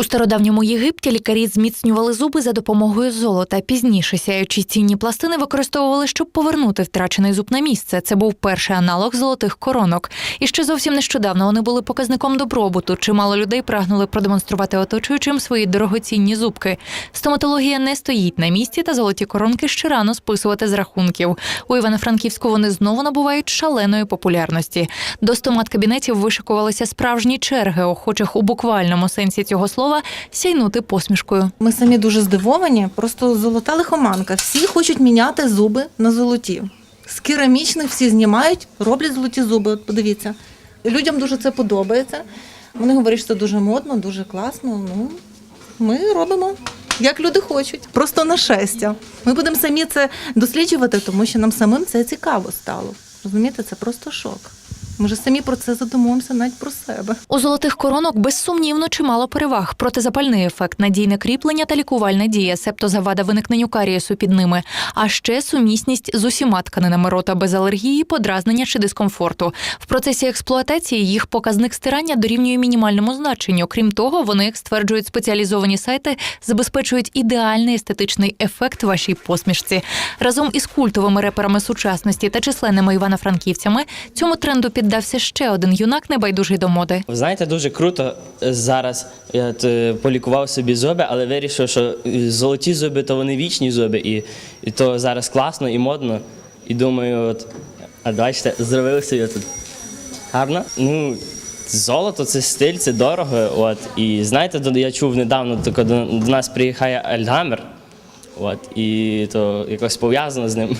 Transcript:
У стародавньому Єгипті лікарі зміцнювали зуби за допомогою золота. Пізніше сяючі цінні пластини використовували, щоб повернути втрачений зуб на місце. Це був перший аналог золотих коронок. І ще зовсім нещодавно вони були показником добробуту. Чимало людей прагнули продемонструвати оточуючим свої дорогоцінні зубки. Стоматологія не стоїть на місці, та золоті коронки ще рано списувати з рахунків. У Івано-Франківську вони знову набувають шаленої популярності. До стомат-кабінетів вишикувалися справжні черги, охочих у буквальному сенсі цього слова сяйнути посмішкою. Ми самі дуже здивовані, просто золота лихоманка. Всі хочуть міняти зуби на золоті. З керамічних всі знімають, роблять золоті зуби. От подивіться. Людям дуже це подобається. Вони говорять, що це дуже модно, дуже класно. Ну, ми робимо. Як люди хочуть, просто на щастя. Ми будемо самі це досліджувати, тому що нам самим це цікаво стало. Розумієте, це просто шок. Ми ж самі про це задумуємося навіть про себе. У золотих коронок безсумнівно чимало переваг: протизапальний ефект, надійне кріплення та лікувальна дія, себто завада виникненню карієсу під ними, а ще сумісність з усіма тканинами рота без алергії, подразнення чи дискомфорту. В процесі експлуатації їх показник стирання дорівнює мінімальному значенню. Крім того, вони, як стверджують спеціалізовані сайти, забезпечують ідеальний естетичний ефект вашій посмішці. Разом із культовими реперами сучасності та численними івано-франківцями цьому тренду піддався ще один юнак, небайдужий до моди. Ви знаєте, дуже круто е, зараз. Я е, полікував собі зуби, але вирішив, що е, золоті зуби то вони вічні зуби, і, і то зараз класно і модно. І думаю, от, а бачите, зробили собі тут гарно. Ну, золото це стиль, це дорого. От. І знаєте, я чув недавно, до, до нас приїхає Альгамер. От, і то якось пов'язано з ним.